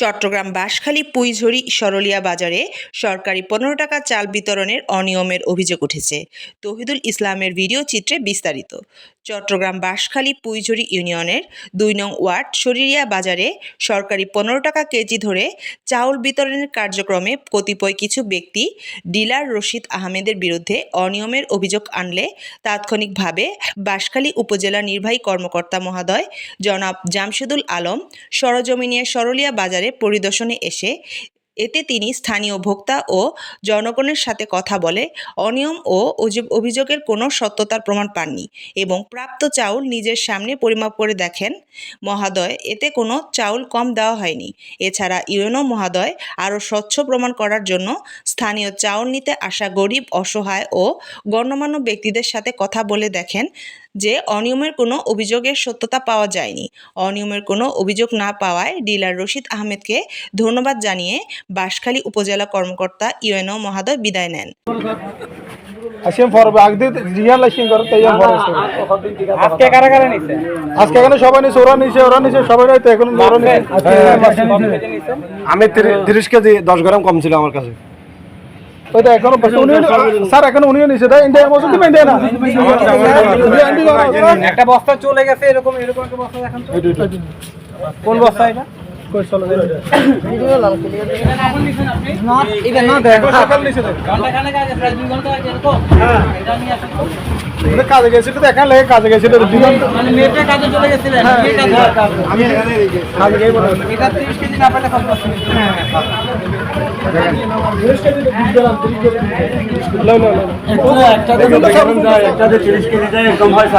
চট্টগ্রাম বাঁশখালী পুইঝড়ি সরলিয়া বাজারে সরকারি পনেরো টাকা চাল বিতরণের অনিয়মের অভিযোগ উঠেছে। তহিদুল ইসলামের ভিডিও চিত্রে বিস্তারিত। চট্টগ্রাম বাঁশখালী পুইঝড়ি ইউনিয়নের দুই নং ওয়ার্ড শরিরিয়া বাজারে সরকারি পনেরো টাকা কেজি ধরে চাউল বিতরণের কার্যক্রমে কতিপয় কিছু ব্যক্তি ডিলার রশিদ আহমেদের বিরুদ্ধে অনিয়মের অভিযোগ আনলে তাৎক্ষণিকভাবে বাঁশখালী উপজেলা নির্বাহী কর্মকর্তা মহাদয় জনাব জামশেদুল আলম সরজমিনিয়া সরলিয়া বাজারে পরিদর্শনে এসে এতে তিনি স্থানীয় ভোক্তা ও জনগণের সাথে কথা বলে, অনিয়ম ও অভিযোগের কোনো সত্যতার প্রমাণ পাননি এবং প্রাপ্ত চাউল নিজের সামনে পরিমাপ করে দেখেন। মহাদয়, এতে কোনো চাউল কম দেওয়া হয়নি। এছাড়া ইউএনও মহাদয় আরও স্বচ্ছ প্রমাণ করার জন্য স্থানীয় চাউল নিতে আসা গরিব, অসহায় ও গণ্যমান্য ব্যক্তিদের সাথে কথা বলে দেখেন যে অনিয়মের কোনো অভিযোগের সত্যতা পাওয়া যায়নি। অনিয়মের কোনো অভিযোগ না পাওয়ায় ডিলার রশিদ আহমেদকে ধন্যবাদ জানিয়ে বাঁশখালী উপজেলা কর্মকর্তা ইউএনও মহাদয় বিদায় নেন। আসিম ফরবে আগদি রিয়াল আসিম করে তাই ফর আজকে কারা কারা নিছে? আজকে এখানে সবাই নিছে ওরা নিছে ওরা নিছে সবাই তো এখন ওরা নিছে। আমি তিরি- তিরিশ কেজি দশ গ্রাম কম ছিল আমার কাছে। ওই তো এখনও স্যার এখন উনিও নিছে তাই ইন্ডিয়া মজুদ দিবেন ইন্ডিয়া না? একটা বস্তা চলে গেছে এরকম এরকম একটা বস্তা দেখান কোন বস্তা এটা? কই চলো। সকাল তো ঘণ্টা ঘণ্টা এটা নিয়ে তো। কাজে গেছিল তো এখানে লাগে কাজে গেছিল দুই ঘণ্টা মানে মেয়েটা কাজে চলে গেছিলেন মেয়েটা কাজ আমি এখানে কাজে গিয়ে বলে এটা 30 কেজি না পেলে খরচ আছে লো লো লো একটা একটাতে তিরিশ কেজি যায় একদম হয় তো